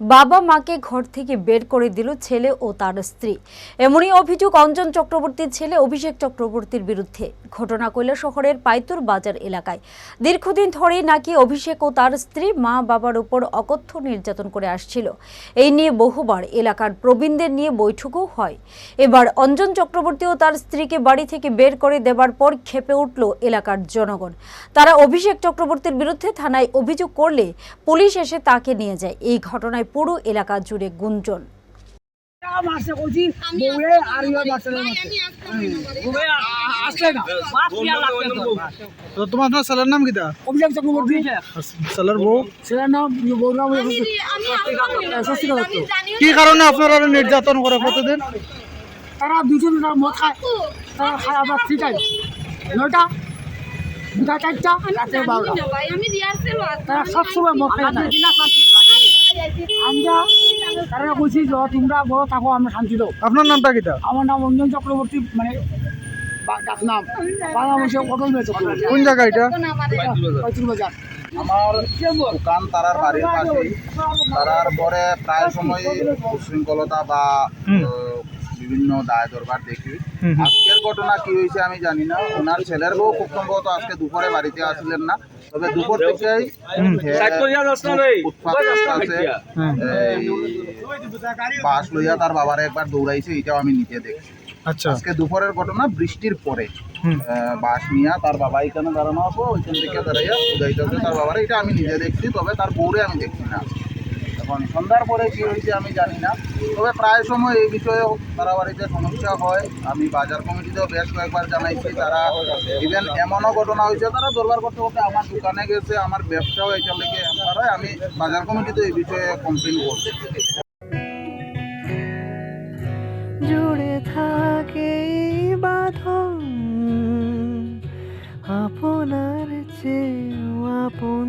বাবা মাকে ঘর থেকে বের করে দিল ছেলে ও তার স্ত্রী। এমনই অভিযোগ অঞ্জন চক্রবর্তীর ছেলে অভিষেক চক্রবর্তীর বিরুদ্ধে। ঘটনা কৈলা শহরের পাইতুর বাজার এলাকায়। দীর্ঘদিন ধরেই নাকি অভিষেক ও তার স্ত্রী মা বাবার উপর অকথ্য নির্যাতন করে আসছিল। এই নিয়ে বহুবার এলাকার প্রবীণদের নিয়ে বৈঠকও হয়। এবার অঞ্জন চক্রবর্তী ও তার স্ত্রীকে বাড়ি থেকে বের করে দেবার পর খেপে উঠল এলাকার জনগণ। তারা অভিষেক চক্রবর্তীর বিরুদ্ধে থানায় অভিযোগ করলে পুলিশ এসে তাকে নিয়ে যায়। এই ঘটনায় পুরো এলাকা জুড়ে গুঞ্জন। তো তোমার আপনার ছেলের নাম কিটা অভিষেক চক্রবর্তী। বউ? ছেলের নাম বউর নাম স্বস্তিকা দত্ত কি কারণে আপনারা নির্যাতন করে প্রতিদিন? তারা দুজন মদ খায়। তারা খায় আবার থ্রি টাইম নয়টা? দুটা চারটা? রাতে বারোটা। তারা সবসময় মদ খায় না। আমরা তারা কইছি যে তোমরা বড় থাকো আমরা শান্তি দাও আপনার নামটা কিটা? আমার নাম অঞ্জন চক্রবর্তী মানে বা- ডাক নাম। বাংলাদেশে অটল মেয়ে চক্রবর্তী। কোন জায়গা এটা? বাজার। আমার দোকান তারার বাড়ির পাশেই। তারার পরে প্রায় সময় উশৃঙ্খলতা বা বিভিন্ন দায় দরবার দেখি। আজকের ঘটনা কি হয়েছে আমি জানি না। ওনার ছেলের বউ খুব সম্ভবত আজকে দুপুরে বাড়িতে আসলেন না। তবে দুপুর থেকেই বাস লইয়া তার বাবারে একবার দৌড়াইছে এটাও আমি নিজে দেখছি। আচ্ছা। আজকে দুপুরের ঘটনা বৃষ্টির পরে। আহ, বাস নিয়ে তার বাবা এখানে দাঁড়ানো হব ওইখান থেকে দাঁড়াইয়া তার বাবার এটা আমি নিজে দেখছি তবে তার বউরে আমি দেখছি না। এখন। সন্ধ্যার পরে কি হয়েছে আমি জানি না। তবে প্রায় সময় এই বিষয়ে তারা বাড়িতে সমস্যা হয়। আমি বাজার কমিটিতেও বেশ কয়েকবার জানাইছি, তারা ইভেন এমনও ঘটনা হয়েছে, তারা দরবার করতে করতে আমার দোকানে গেছে, আমার ব্যবসাও এটা লেগে আমি বাজার কমিটিতে এই বিষয়ে কমপ্লেন করছি। জুড়ে থাকে আপনার চেয়েও আপন।